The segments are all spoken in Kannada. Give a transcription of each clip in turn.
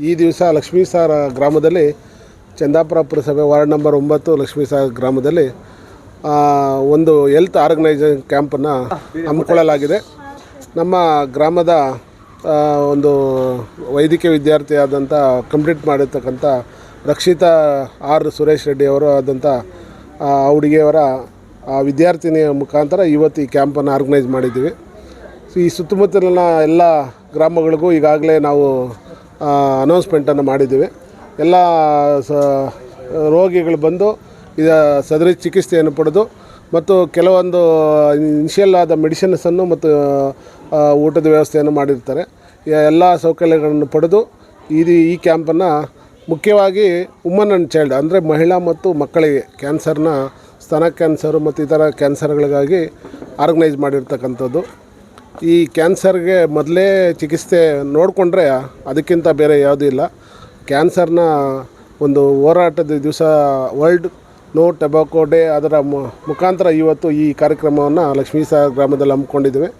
ಈ ದಿವಸ ಲಕ್ಷ್ಮೀ ಸಾರ ಗ್ರಾಮದಲ್ಲಿ ಚಂದಾಪುರ ಪುರಸಭೆ ವಾರ್ಡ್ ನಂಬರ್ ಒಂಬತ್ತು ಲಕ್ಷ್ಮೀ ಸಾರ ಗ್ರಾಮದಲ್ಲಿ ಒಂದು ಹೆಲ್ತ್ ಆರ್ಗನೈಸೇಷನ್ ಕ್ಯಾಂಪನ್ನು ಹಮ್ಮಿಕೊಳ್ಳಲಾಗಿದೆ. ನಮ್ಮ ಗ್ರಾಮದ ಒಂದು ವೈದ್ಯಕೀಯ ವಿದ್ಯಾರ್ಥಿಯಾದಂಥ ಕಂಪ್ಲೀಟ್ ಮಾಡಿರ್ತಕ್ಕಂಥ ರಕ್ಷಿತಾ ಆರ್ ಸುರೇಶ್ ರೆಡ್ಡಿ ಅವರು ಆದಂಥ ಆ, ಹುಡುಗಿಯವರ ವಿದ್ಯಾರ್ಥಿನಿಯ ಮುಖಾಂತರ ಇವತ್ತು ಈ ಕ್ಯಾಂಪನ್ನು ಆರ್ಗನೈಸ್ ಮಾಡಿದ್ದೀವಿ. ಸೊ ಈ ಸುತ್ತಮುತ್ತಲಿನ ಎಲ್ಲ ಗ್ರಾಮಗಳಿಗೂ ಈಗಾಗಲೇ ನಾವು ಅನೌನ್ಸ್ಮೆಂಟನ್ನು ಮಾಡಿದ್ದೀವಿ. ಎಲ್ಲ, ಸ, ರೋಗಿಗಳು ಬಂದು ಇದ ಸದರಿ ಚಿಕಿತ್ಸೆಯನ್ನು ಪಡೆದು ಮತ್ತು ಕೆಲವೊಂದು ಇನಿಷಿಯಲ್ ಆದ ಮೆಡಿಸಿನ್ಸನ್ನು ಮತ್ತು ಊಟದ ವ್ಯವಸ್ಥೆಯನ್ನು ಮಾಡಿರ್ತಾರೆ. ಎಲ್ಲ ಸೌಕರ್ಯಗಳನ್ನು ಪಡೆದು ಇದು ಈ ಕ್ಯಾಂಪನ್ನು ಮುಖ್ಯವಾಗಿ ವುಮನ್ ಆ್ಯಂಡ್ ಚೈಲ್ಡ್ ಅಂದರೆ ಮಹಿಳಾ ಮತ್ತು ಮಕ್ಕಳಿಗೆ ಕ್ಯಾನ್ಸರ್ನ ಸ್ತನ ಕ್ಯಾನ್ಸರು ಮತ್ತು ಇತರ ಕ್ಯಾನ್ಸರ್ಗಳಿಗಾಗಿ ಆರ್ಗನೈಸ್ ಮಾಡಿರ್ತಕ್ಕಂಥದ್ದು. ಈ ಕ್ಯಾನ್ಸರ್ಗೆ ಮೊದಲೇ ಚಿಕಿತ್ಸೆ ನೋಡಿಕೊಂಡ್ರೆ ಅದಕ್ಕಿಂತ ಬೇರೆ ಯಾವುದೂ ಇಲ್ಲ. ಕ್ಯಾನ್ಸರ್ನ ಒಂದು ಹೋರಾಟದ ದಿವಸ ವರ್ಲ್ಡ್ ನೋ ಟೊಬ್ಯಾಕೋ ಡೇ ಅದರ ಮುಖಾಂತರ ಇವತ್ತು ಈ ಕಾರ್ಯಕ್ರಮವನ್ನು ಲಕ್ಷ್ಮೀ ಸಹ ಗ್ರಾಮದಲ್ಲಿ ಹಮ್ಮಿಕೊಂಡಿದ್ದೇವೆ.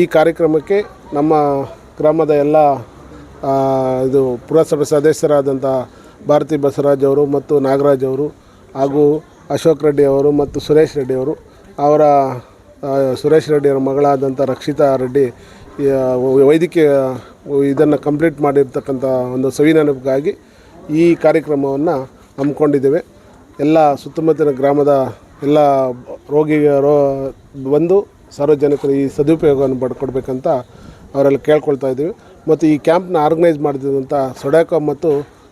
ಈ ಕಾರ್ಯಕ್ರಮಕ್ಕೆ ನಮ್ಮ ಗ್ರಾಮದ ಎಲ್ಲ ಇದು ಪುರಸಭೆ ಸದಸ್ಯರಾದಂಥ ಭಾರತಿ ಬಸವರಾಜ್ ಅವರು ಮತ್ತು ನಾಗರಾಜ್ ಅವರು ಹಾಗೂ ಅಶೋಕ್ ರೆಡ್ಡಿ ಅವರು ಮತ್ತು ಸುರೇಶ್ ರೆಡ್ಡಿ ಅವರು ಅವರ ಸುರೇಶ್ ರೆಡ್ಡಿಯವರ ಮಗಳಾದಂಥ ರಕ್ಷಿತಾ ರೆಡ್ಡಿ ವೈದ್ಯಕೀಯ ಇದನ್ನು ಕಂಪ್ಲೀಟ್ ಮಾಡಿರ್ತಕ್ಕಂಥ ಒಂದು ಸವಿನೆನಪಿಗಾಗಿ ಈ ಕಾರ್ಯಕ್ರಮವನ್ನು ಹಮ್ಮಿಕೊಂಡಿದ್ದೇವೆ. ಎಲ್ಲ ಸುತ್ತಮುತ್ತಲಿನ ಗ್ರಾಮದ ಎಲ್ಲ ರೋಗಿಗರು ಬಂದು ಸಾರ್ವಜನಿಕರು ಈ ಸದುಪಯೋಗವನ್ನು ಪಡ್ಕೊಡ್ಬೇಕಂತ ಅವರೆಲ್ಲ ಕೇಳ್ಕೊಳ್ತಾ ಇದ್ದೀವಿ. ಮತ್ತು ಈ ಕ್ಯಾಂಪ್ನ ಆರ್ಗನೈಸ್ ಮಾಡಿದಂಥ ಸೊಡಾಕೋ ಮತ್ತು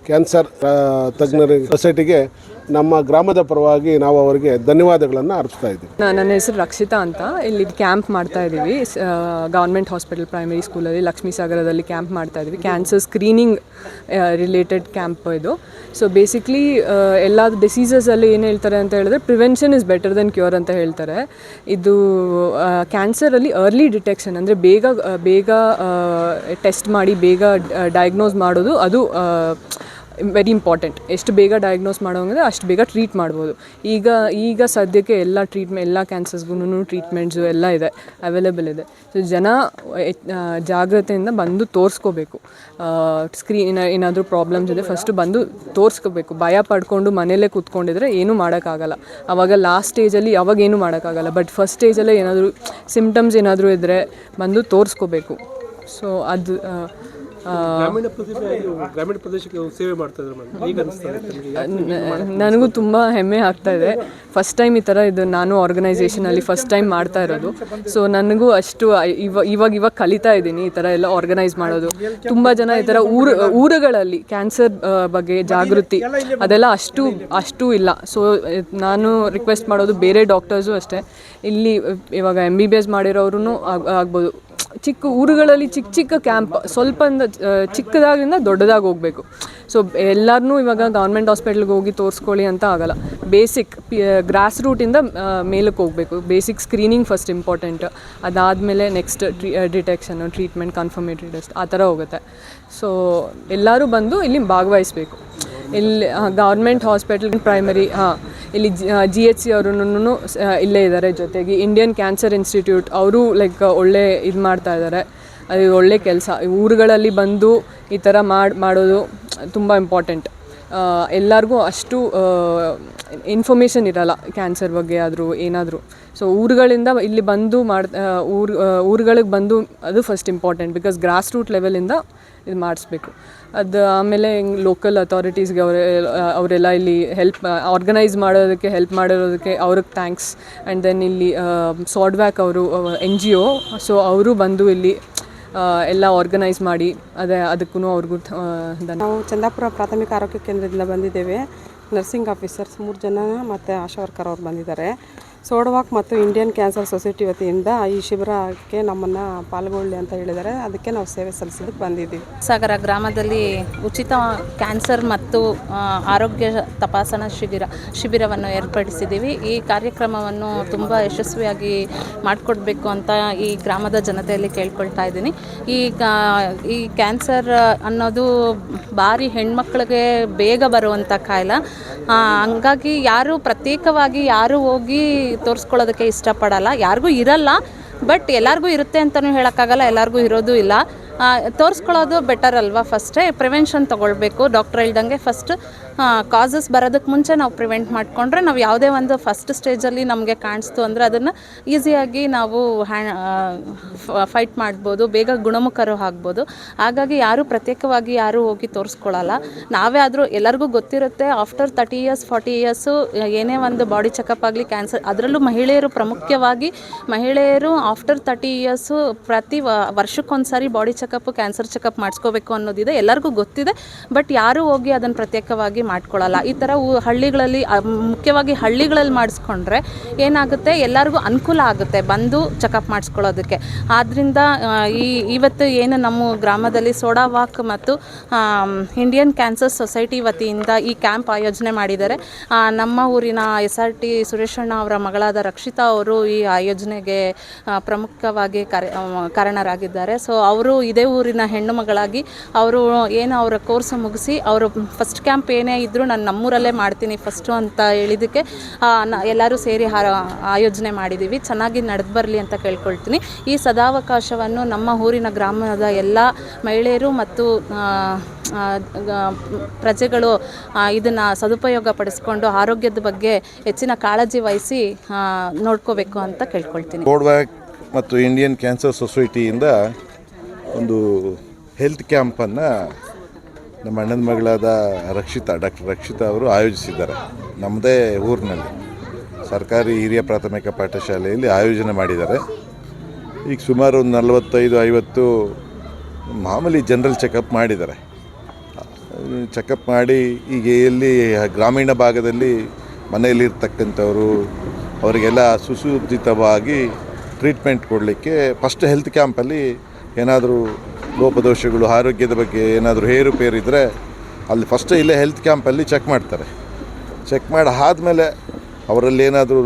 ಕ್ಯಾನ್ಸರ್ ತಜ್ಞರ ಸೊಸೈಟಿಗೆ ನಮ್ಮ ಗ್ರಾಮದ ಪರವಾಗಿ ನಾವು ಅವರಿಗೆ ಧನ್ಯವಾದಗಳನ್ನು ಅರ್ಪಿಸ್ತಾ ಇದ್ದೀವಿ. ನನ್ನ ಹೆಸರು ರಕ್ಷಿತಾ ಅಂತ. ಇಲ್ಲಿ ಕ್ಯಾಂಪ್ ಮಾಡ್ತಾ ಇದ್ದೀವಿ. ಗೌರ್ಮೆಂಟ್ ಹಾಸ್ಪಿಟಲ್ ಪ್ರೈಮರಿ ಸ್ಕೂಲಲ್ಲಿ ಲಕ್ಷ್ಮೀ ಸಾಗರದಲ್ಲಿ ಕ್ಯಾಂಪ್ ಮಾಡ್ತಾ ಇದ್ದೀವಿ. ಕ್ಯಾನ್ಸರ್ ಸ್ಕ್ರೀನಿಂಗ್ ರಿಲೇಟೆಡ್ ಕ್ಯಾಂಪ್ ಇದು. ಸೊ ಬೇಸಿಕ್ಲಿ ಎಲ್ಲ ಡಿಸೀಸಸಲ್ಲಿ ಏನು ಹೇಳ್ತಾರೆ ಅಂತ ಹೇಳಿದ್ರೆ prevention is better than cure ಅಂತ ಹೇಳ್ತಾರೆ. ಇದು ಕ್ಯಾನ್ಸರಲ್ಲಿ ಅರ್ಲಿ ಡಿಟೆಕ್ಷನ್ ಅಂದರೆ ಬೇಗ ಬೇಗ ಟೆಸ್ಟ್ ಮಾಡಿ, ಬೇಗ ಡಯಾಗ್ನೋಸ್ ಮಾಡೋದು, ಅದು ವೆರಿ ಇಂಪಾರ್ಟೆಂಟ್. ಎಷ್ಟು ಬೇಗ ಡಯಾಗ್ನೋಸ್ ಮಾಡೋಂಗಿದ್ರೆ ಅಷ್ಟು ಬೇಗ ಟ್ರೀಟ್ ಮಾಡ್ಬೋದು. ಈಗ ಈಗ ಸದ್ಯಕ್ಕೆ ಎಲ್ಲ ಟ್ರೀಟ್ಮೆ ಎಲ್ಲ ಕ್ಯಾನ್ಸರ್ಸ್ಗೂ ಟ್ರೀಟ್ಮೆಂಟ್ಸು ಎಲ್ಲ ಇದೆ ಅವೈಲೇಬಲ್ ಇದೆ. ಸೊ ಜನ ಜಾಗ್ರತೆಯಿಂದ ಬಂದು ತೋರಿಸ್ಕೋಬೇಕು. ಸ್ಕ್ರೀನ್ ಏನಾದರೂ ಪ್ರಾಬ್ಲಮ್ಸ್ ಇದೆ ಫಸ್ಟು ಬಂದು ತೋರಿಸ್ಕೋಬೇಕು. ಭಯ ಪಡ್ಕೊಂಡು ಮನೇಲೇ ಕೂತ್ಕೊಂಡಿದ್ರೆ ಏನೂ ಮಾಡೋಕ್ಕಾಗಲ್ಲ. ಆವಾಗ ಲಾಸ್ಟ್ ಸ್ಟೇಜಲ್ಲಿ ಅವಾಗ ಏನೂ ಮಾಡೋಕ್ಕಾಗಲ್ಲ. ಬಟ್ ಫಸ್ಟ್ ಸ್ಟೇಜಲ್ಲೇ ಏನಾದರೂ ಸಿಂಪ್ಟಮ್ಸ್ ಏನಾದರೂ ಇದ್ದರೆ ಬಂದು ತೋರಿಸ್ಕೋಬೇಕು. ಸೊ ಅದು ಗ್ರಾಮೀಣ ಪ್ರದೇಶ ಗ್ರಾಮೀಣ ಪ್ರದೇಶಕ್ಕೆ ಸೇವೆ ಮಾಡ್ತಾ ಇದ್ದಾರೆ ನನಗೂ ತುಂಬ ಹೆಮ್ಮೆ ಆಗ್ತಾ ಇದೆ. ಫಸ್ಟ್ ಟೈಮ್ ಈ ಥರ ಇದು ನಾನು ಆರ್ಗನೈಸೇಷನಲ್ಲಿ ಫಸ್ಟ್ ಟೈಮ್ ಮಾಡ್ತಾ ಇರೋದು. ಸೊ ನನಗೂ ಅಷ್ಟು ಇವಾಗ ಇವಾಗ ಕಲಿತಾ ಇದ್ದೀನಿ ಈ ಥರ ಎಲ್ಲ ಆರ್ಗನೈಸ್ ಮಾಡೋದು. ತುಂಬ ಜನ ಈ ಥರ ಊರು ಊರುಗಳಲ್ಲಿ ಕ್ಯಾನ್ಸರ್ ಬಗ್ಗೆ ಜಾಗೃತಿ ಅದೆಲ್ಲ ಅಷ್ಟು ಅಷ್ಟು ಇಲ್ಲ. ಸೊ ನಾನು ರಿಕ್ವೆಸ್ಟ್ ಮಾಡೋದು ಬೇರೆ ಡಾಕ್ಟರ್ಸು ಅಷ್ಟೇ. ಇಲ್ಲಿ ಇವಾಗ ಎಂ ಬಿ ಬಿ ಎಸ್ ಮಾಡಿರೋರು ಆಗ್ಬೋದು. ಚಿಕ್ಕ ಊರುಗಳಲ್ಲಿ ಚಿಕ್ಕ ಚಿಕ್ಕ ಕ್ಯಾಂಪ್ ಸ್ವಲ್ಪ ಚಿಕ್ಕದಾಗಿಂದ ದೊಡ್ಡದಾಗಿ ಹೋಗಬೇಕು. ಸೊ ಎಲ್ಲರನ್ನೂ ಇವಾಗ ಗೌರ್ಮೆಂಟ್ ಹಾಸ್ಪಿಟ್ಲಿಗೆ ಹೋಗಿ ತೋರಿಸ್ಕೊಳ್ಳಿ ಅಂತ ಆಗಲ್ಲ. ಬೇಸಿಕ್ ಗ್ರಾಸ್ ರೂಟಿಂದ ಮೇಲಕ್ಕೆ ಹೋಗಬೇಕು. ಬೇಸಿಕ್ ಸ್ಕ್ರೀನಿಂಗ್ ಫಸ್ಟ್ ಇಂಪಾರ್ಟೆಂಟ್ ಅದಾದಮೇಲೆ ನೆಕ್ಸ್ಟ್ ಟ್ರೀ ಡಿಟೆಕ್ಷನು ಟ್ರೀಟ್ಮೆಂಟ್ ಕನ್ಫರ್ಮೇಟರಿ ಟೆಸ್ಟ್ ಆ ಥರ ಹೋಗುತ್ತೆ. ಸೊ ಎಲ್ಲರೂ ಬಂದು ಇಲ್ಲಿ ಭಾಗವಹಿಸಬೇಕು. ಇಲ್ಲಿ ಗೌರ್ಮೆಂಟ್ ಹಾಸ್ಪಿಟ್ಲ್ ಪ್ರೈಮರಿ ಹಾಂ. ಇಲ್ಲಿ ಜಿ ಎಚ್ ಸಿ ಅವರು ಇಲ್ಲೇ ಇದ್ದಾರೆ ಜೊತೆಗೆ. ಇಂಡಿಯನ್ ಕ್ಯಾನ್ಸರ್ ಇನ್ಸ್ಟಿಟ್ಯೂಟ್ ಅವರು ಲೈಕ್ ಒಳ್ಳೆ ಇದು ಮಾಡ್ತಾ ಇದ್ದಾರೆ. ಅದು ಒಳ್ಳೆ ಕೆಲಸ. ಊರುಗಳಲ್ಲಿ ಬಂದು ಈ ಥರ ಮಾಡಿ, ಮಾಡೋದು ತುಂಬ ಇಂಪಾರ್ಟೆಂಟ್ ಎಲ್ಲರಿಗೂ ಅಷ್ಟು ಇನ್ಫಾರ್ಮೇಷನ್ ಇರಲ್ಲ ಕ್ಯಾನ್ಸರ್ ಬಗ್ಗೆ ಆದರೂ ಏನಾದರೂ. ಸೊ ಊರುಗಳಿಂದ ಇಲ್ಲಿ ಬಂದು ಮಾಡ್ ಊರು ಊರುಗಳಿಗೆ ಬಂದು ಅದು first important because grass root ಲೆವೆಲಿಂದ ಇದು ಮಾಡಿಸ್ಬೇಕು. ಅದು ಆಮೇಲೆ ಲೋಕಲ್ ಅಥಾರಿಟೀಸ್ಗೆ ಅವರೇ, ಅವರೆಲ್ಲ ಇಲ್ಲಿ ಹೆಲ್ಪ್ ಆರ್ಗನೈಸ್ ಮಾಡೋದಕ್ಕೆ ಹೆಲ್ಪ್ ಮಾಡಿರೋದಕ್ಕೆ ಅವ್ರಿಗೆ ಥ್ಯಾಂಕ್ಸ್ ಆ್ಯಂಡ್ ದೆನ್ ಇಲ್ಲಿ ಸಾಡ್ವ್ಯಾಕ್ ಅವರು ಎನ್ ಜಿ ಒ ಸೊ ಅವರು ಬಂದು ಇಲ್ಲಿ ಎಲ್ಲ ಆರ್ಗನೈಸ್ ಮಾಡಿ, ಅದೇ ಅದಕ್ಕೂ ಅವ್ರಿಗೂ ನಾವು ಚಂದಾಪುರ ಪ್ರಾಥಮಿಕ ಆರೋಗ್ಯ ಕೇಂದ್ರದಿಂದ ಬಂದಿದ್ದೇವೆ. ನರ್ಸಿಂಗ್ ಆಫೀಸರ್ಸ್ ಮೂರು ಜನ ಮತ್ತು ಆಶಾ ವರ್ಕರ್ ಅವ್ರು ಬಂದಿದ್ದಾರೆ. ಸೋಡವಾಕ್ ಮತ್ತು ಇಂಡಿಯನ್ ಕ್ಯಾನ್ಸರ್ ಸೊಸೈಟಿ ವತಿಯಿಂದ ಈ ಶಿಬಿರಕ್ಕೆ ನಮ್ಮನ್ನು ಪಾಲ್ಗೊಳ್ಳಿ ಅಂತ ಹೇಳಿದ್ದಾರೆ. ಅದಕ್ಕೆ ನಾವು ಸೇವೆ ಸಲ್ಲಿಸೋದಕ್ಕೆ ಬಂದಿದ್ದೀವಿ. ಸಾಗರ ಗ್ರಾಮದಲ್ಲಿ ಉಚಿತ ಕ್ಯಾನ್ಸರ್ ಮತ್ತು ಆರೋಗ್ಯ ತಪಾಸಣಾ ಶಿಬಿರ, ಶಿಬಿರವನ್ನು ಏರ್ಪಡಿಸಿದ್ದೀವಿ. ಈ ಕಾರ್ಯಕ್ರಮವನ್ನು ತುಂಬ ಯಶಸ್ವಿಯಾಗಿ ಮಾಡಿಕೊಡ್ಬೇಕು ಅಂತ ಈ ಗ್ರಾಮದ ಜನತೆಯಲ್ಲಿ ಕೇಳ್ಕೊಳ್ತಾ ಇದ್ದೀನಿ. ಈ ಈ ಕ್ಯಾನ್ಸರ್ ಅನ್ನೋದು ಭಾರಿ ಹೆಣ್ಮಕ್ಳಿಗೆ ಬೇಗ ಬರುವಂಥ ಕಾಯಿಲೆ. ಹಂಗಾಗಿ ಯಾರು ಪ್ರತ್ಯೇಕವಾಗಿ ಯಾರು ಹೋಗಿ ತೋರಿಸ್ಕೊಳ್ಳೋದಕ್ಕೆ ಇಷ್ಟಪಡಲ್ಲ. ಯಾರಿಗೂ ಇರಲ್ಲ ಬಟ್ ಎಲ್ಲರಿಗೂ ಇರುತ್ತೆ ಅಂತಲೂ ಹೇಳೋಕ್ಕಾಗಲ್ಲ ಎಲ್ಲರಿಗೂ ಇರೋದು ಇಲ್ಲ. ತೋರಿಸ್ಕೊಳ್ಳೋದು ಬೆಟರ್ ಅಲ್ವಾ ಫಸ್ಟೇ ಪ್ರಿವೆನ್ಷನ್ ತೊಗೊಳ್ಬೇಕು. ಡಾಕ್ಟ್ರ್ ಹೇಳ್ದಂಗೆ ಫಸ್ಟ್ ಕಾಸಸ್ ಬರೋದಕ್ಕೆ ಮುಂಚೆ ನಾವು ಪ್ರಿವೆಂಟ್ ಮಾಡಿಕೊಂಡ್ರೆ ನಾವು ಯಾವುದೇ ಒಂದು ಫಸ್ಟ್ ಸ್ಟೇಜಲ್ಲಿ ನಮಗೆ ಕಾಣಿಸ್ತು ಅಂದರೆ ಅದನ್ನು ಈಸಿಯಾಗಿ ನಾವು ಹ್ಯಾ ಫೈಟ್ ಮಾಡ್ಬೋದು, ಬೇಗ ಗುಣಮುಖರು ಆಗ್ಬೋದು. ಹಾಗಾಗಿ ಯಾರು ಪ್ರತ್ಯೇಕವಾಗಿ ಯಾರು ಹೋಗಿ ತೋರಿಸ್ಕೊಳ್ಳಲ್ಲ ನಾವೇ ಆದರೂ ಎಲ್ಲರಿಗೂ ಗೊತ್ತಿರುತ್ತೆ after thirty years forty years ಏನೇ ಒಂದು ಬಾಡಿ ಚೆಕಪ್ ಆಗಲಿ ಕ್ಯಾನ್ಸರ್ ಅದರಲ್ಲೂ ಮಹಿಳೆಯರು ಪ್ರಮುಖವಾಗಿ ಮಹಿಳೆಯರು ಆಫ್ಟರ್ ತರ್ಟಿ ಇಯರ್ಸು ಪ್ರತಿ ವ ವರ್ಷಕ್ಕೊಂದು ಸಾರಿ ಚೆಕಪ್ ಕ್ಯಾನ್ಸರ್ ಚೆಕಪ್ ಮಾಡಿಸ್ಕೋಬೇಕು ಅನ್ನೋದಿದೆ, ಎಲ್ಲರಿಗೂ ಗೊತ್ತಿದೆ ಬಟ್ ಯಾರೂ ಹೋಗಿ ಅದನ್ನು ಪ್ರತ್ಯೇಕವಾಗಿ ಮಾಡ್ಕೊಳ್ಳಲ್ಲ ಈ ಥರ ಹಳ್ಳಿಗಳಲ್ಲಿ ಮುಖ್ಯವಾಗಿ ಹಳ್ಳಿಗಳಲ್ಲಿ ಮಾಡಿಸ್ಕೊಂಡ್ರೆ ಏನಾಗುತ್ತೆ? ಎಲ್ಲರಿಗೂ ಅನುಕೂಲ ಆಗುತ್ತೆ ಬಂದು ಚೆಕಪ್ ಮಾಡಿಸ್ಕೊಳ್ಳೋದಕ್ಕೆ. ಆದ್ದರಿಂದ ಈ, ಇವತ್ತು ಏನು ನಮ್ಮ ಗ್ರಾಮದಲ್ಲಿ ಸೋಡಾ ವಾಕ್ ಮತ್ತು ಇಂಡಿಯನ್ ಕ್ಯಾನ್ಸರ್ ಸೊಸೈಟಿ ವತಿಯಿಂದ ಈ ಕ್ಯಾಂಪ್ ಆಯೋಜನೆ ಮಾಡಿದ್ದಾರೆ. ನಮ್ಮ ಊರಿನ ಎಸ್ ಆರ್ ಟಿ ಸುರೇಶಣ್ಣ ಅವರ ಮಗಳಾದ ರಕ್ಷಿತಾ ಅವರು ಈ ಆಯೋಜನೆಗೆ ಪ್ರಮುಖವಾಗಿ ಕಾರಣರಾಗಿದ್ದಾರೆ. ಸೊ ಅವರು ಇದೇ ಊರಿನ ಹೆಣ್ಣು ಮಗಳಾಗಿ ಅವರು ಏನು ಅವರ ಕೋರ್ಸ್ ಮುಗಿಸಿ ಅವರು ಫಸ್ಟ್ ಕ್ಯಾಂಪ್ ಏನೇ ಇದ್ದರೂ ನಾನು ನಮ್ಮೂರಲ್ಲೇ ಮಾಡ್ತೀನಿ ಫಸ್ಟು ಅಂತ ಹೇಳಿದ್ದಕ್ಕೆ ಎಲ್ಲರೂ ಸೇರಿ ಆಯೋಜನೆ ಮಾಡಿದ್ದೀವಿ ಚೆನ್ನಾಗಿ ನಡೆದು ಬರಲಿ ಅಂತ ಕೇಳ್ಕೊಳ್ತೀನಿ. ಈ ಸದಾವಕಾಶವನ್ನು ನಮ್ಮ ಊರಿನ ಗ್ರಾಮದ ಎಲ್ಲ ಮಹಿಳೆಯರು ಮತ್ತು ಪ್ರಜೆಗಳು ಇದನ್ನು ಸದುಪಯೋಗ ಪಡಿಸ್ಕೊಂಡು ಆರೋಗ್ಯದ ಬಗ್ಗೆ ಹೆಚ್ಚಿನ ಕಾಳಜಿ ವಹಿಸಿ ನೋಡ್ಕೋಬೇಕು ಅಂತ ಕೇಳ್ಕೊಳ್ತೀನಿ. ಮತ್ತು ಇಂಡಿಯನ್ ಕ್ಯಾನ್ಸರ್ ಸೊಸೈಟಿಯಿಂದ ಒಂದು ಹೆಲ್ತ್ ಕ್ಯಾಂಪನ್ನು ನಮ್ಮ ಅಣ್ಣನ ಮಗಳಾದ ರಕ್ಷಿತಾ, ಡಾಕ್ಟರ್ ರಕ್ಷಿತಾ ಅವರು ಆಯೋಜಿಸಿದ್ದಾರೆ. ನಮ್ಮದೇ ಊರಿನಲ್ಲಿ. ಸರ್ಕಾರಿ ಹಿರಿಯ ಪ್ರಾಥಮಿಕ ಪಾಠಶಾಲೆಯಲ್ಲಿ ಆಯೋಜನೆ ಮಾಡಿದ್ದಾರೆ. ಈಗ ಸುಮಾರು ಒಂದು ನಲವತ್ತೈದು, ಐವತ್ತು ಮಾಮೂಲಿ ಜನರಲ್ ಚೆಕಪ್ ಮಾಡಿದ್ದಾರೆ. ಚೆಕಪ್ ಮಾಡಿ ಈಗ ಎಲ್ಲಿ ಗ್ರಾಮೀಣ ಭಾಗದಲ್ಲಿ ಮನೆಯಲ್ಲಿರ್ತಕ್ಕಂಥವರು, ಅವರಿಗೆಲ್ಲ ಸುಸೂಜಿತವಾಗಿ ಟ್ರೀಟ್ಮೆಂಟ್ ಕೊಡಲಿಕ್ಕೆ ಫಸ್ಟ್ ಹೆಲ್ತ್ ಕ್ಯಾಂಪಲ್ಲಿ ಏನಾದರೂ ಲೋಪದೋಷಗಳು, ಆರೋಗ್ಯದ ಬಗ್ಗೆ ಏನಾದರೂ ಏರುಪೇರು ಇದ್ದರೆ ಅಲ್ಲಿ ಫಸ್ಟ್ ಇಲ್ಲೇ ಹೆಲ್ತ್ ಕ್ಯಾಂಪಲ್ಲಿ ಚೆಕ್ ಮಾಡ್ತಾರೆ. ಚೆಕ್ ಮಾಡಿ ಆದಮೇಲೆ ಅವರಲ್ಲಿ ಏನಾದರೂ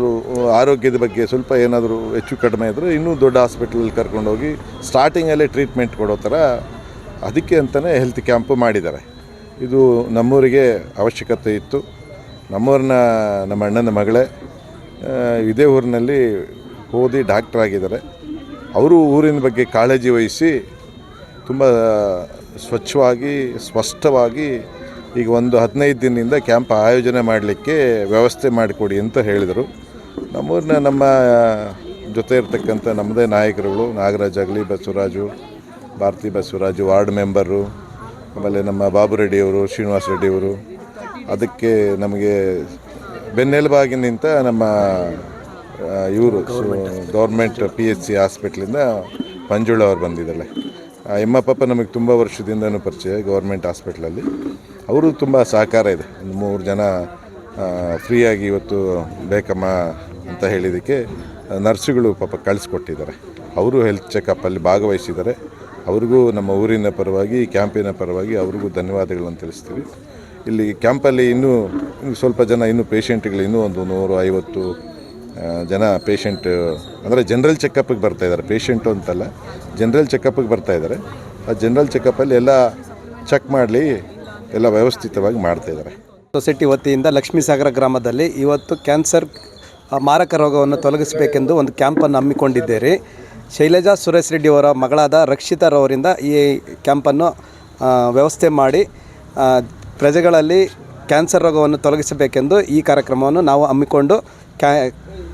ಆರೋಗ್ಯದ ಬಗ್ಗೆ ಸ್ವಲ್ಪ ಏನಾದರೂ ಹೆಚ್ಚು ಕಡಿಮೆ ಇದ್ದರೆ ಇನ್ನೂ ದೊಡ್ಡ ಹಾಸ್ಪಿಟ್ಲಲ್ಲಿ ಕರ್ಕೊಂಡೋಗಿ ಸ್ಟಾರ್ಟಿಂಗಲ್ಲೇ ಟ್ರೀಟ್ಮೆಂಟ್ ಕೊಡೋ ಥರ ಅದಕ್ಕೆ ಅಂತಲೇ ಹೆಲ್ತ್ ಕ್ಯಾಂಪು ಮಾಡಿದ್ದಾರೆ. ಇದು ನಮ್ಮೂರಿಗೆ ಅವಶ್ಯಕತೆ ಇತ್ತು. ನಮ್ಮೂರಿನ ನಮ್ಮ ಅಣ್ಣನ ಮಗಳೇ ಇದೇ ಊರಿನಲ್ಲಿ ಓದಿ ಡಾಕ್ಟ್ರ್ ಆಗಿದ್ದಾರೆ. ಅವರು ಊರಿನ ಬಗ್ಗೆ ಕಾಳಜಿ ವಹಿಸಿ ತುಂಬ ಸ್ವಚ್ಛವಾಗಿ, ಸ್ಪಷ್ಟವಾಗಿ ಈಗ ಒಂದು ಹದಿನೈದು ದಿನದಿಂದ ಕ್ಯಾಂಪ್ ಆಯೋಜನೆ ಮಾಡಲಿಕ್ಕೆ ವ್ಯವಸ್ಥೆ ಮಾಡಿಕೊಡಿ ಅಂತ ಹೇಳಿದರು. ನಮ್ಮೂರಿನ ನಮ್ಮ ಜೊತೆ ಇರ್ತಕ್ಕಂಥ ನಮ್ಮದೇ ನಾಯಕರುಗಳು ನಾಗರಾಜ್ ಆಗಲಿ, ಬಸವರಾಜು, ಭಾರತಿ ಬಸವರಾಜು ವಾರ್ಡ್ ಮೆಂಬರು, ಆಮೇಲೆ ನಮ್ಮ ಬಾಬು ರೆಡ್ಡಿಯವರು, ಶ್ರೀನಿವಾಸ ರೆಡ್ಡಿಯವರು, ಅದಕ್ಕೆ ನಮಗೆ ಬೆನ್ನೆಲುಬಾಗಿ ನಿಂತ ನಮ್ಮ ಇವರು ಗೌರ್ಮೆಂಟ್ ಪಿ ಎಚ್ ಸಿ ಹಾಸ್ಪಿಟ್ಲಿಂದ ಮಂಜುಳ ಅವ್ರು ಬಂದಿದ್ದಾಳೆ ಎಮ್ಮ ಪಾಪ ನಮಗೆ ತುಂಬ ವರ್ಷದಿಂದನೂ ಪರಿಚಯ ಗೌರ್ಮೆಂಟ್ ಹಾಸ್ಪಿಟ್ಲಲ್ಲಿ ಅವರು ತುಂಬ ಸಹಕಾರ ಇದೆ. ಒಂದು ಮೂರು ಜನ ಫ್ರೀಯಾಗಿ ಇವತ್ತು ಬೇಕಮ್ಮ ಅಂತ ಹೇಳಿದ್ದಕ್ಕೆ ನರ್ಸುಗಳು ಪಾಪ ಕಳಿಸ್ಕೊಟ್ಟಿದ್ದಾರೆ. ಅವರು ಹೆಲ್ತ್ ಚೆಕಪ್ಪಲ್ಲಿ ಭಾಗವಹಿಸಿದ್ದಾರೆ. ಅವ್ರಿಗೂ ನಮ್ಮ ಊರಿನ ಪರವಾಗಿ ಕ್ಯಾಂಪಿನ ಪರವಾಗಿ ಅವ್ರಿಗೂ ಧನ್ಯವಾದಗಳನ್ನು ತಿಳಿಸ್ತೀವಿ. ಇಲ್ಲಿ ಕ್ಯಾಂಪಲ್ಲಿ ಇನ್ನೂ ಸ್ವಲ್ಪ ಜನ, ಇನ್ನೂ ಪೇಷಂಟ್ಗಳು ಇನ್ನೂ ಒಂದು ನೂರು ಐವತ್ತು ಜನ ಪೇಷಂಟ್ ಅಂದರೆ ಜನರಲ್ ಚೆಕಪ್ಪಿಗೆ ಬರ್ತಾ ಇದ್ದಾರೆ. ಪೇಷಂಟು ಅಂತಲ್ಲ ಜನರಲ್ ಚೆಕಪ್ಪಿಗೆ ಬರ್ತಾ ಇದ್ದಾರೆ. ಆ ಜನರಲ್ ಚೆಕಪ್ಪಲ್ಲಿ ಎಲ್ಲ ಚೆಕ್ ಮಾಡಲಿ, ಎಲ್ಲ ವ್ಯವಸ್ಥಿತವಾಗಿ ಮಾಡ್ತಾ ಇದ್ದಾರೆ. ಸೊಸೈಟಿ ವತಿಯಿಂದ ಲಕ್ಷ್ಮೀಸಾಗರ ಗ್ರಾಮದಲ್ಲಿ ಇವತ್ತು ಕ್ಯಾನ್ಸರ್ ಮಾರಕ ರೋಗವನ್ನು ತೊಲಗಿಸಬೇಕೆಂದು ಒಂದು ಕ್ಯಾಂಪನ್ನು ಹಮ್ಮಿಕೊಂಡಿದ್ದೇವೆ ಶೈಲಜಾ ಸುರೇಶ್ ರೆಡ್ಡಿ ಅವರ ಮಗಳಾದ ರಕ್ಷಿತಾರವರಿಂದ ಈ ಕ್ಯಾಂಪನ್ನು ವ್ಯವಸ್ಥೆ ಮಾಡಿ ಪ್ರಜೆಗಳಲ್ಲಿ ಕ್ಯಾನ್ಸರ್ ರೋಗವನ್ನು ತೊಲಗಿಸಬೇಕೆಂದು ಈ ಕಾರ್ಯಕ್ರಮವನ್ನು ನಾವು ಹಮ್ಮಿಕೊಂಡು, ಕ್ಯಾ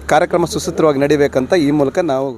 ಕಾರ್ಯಕ್ರಮ ಸುಸೂತ್ರವಾಗಿ ನಡಿಬೇಕಂತ ಈ ಮೂಲಕ ನಾವು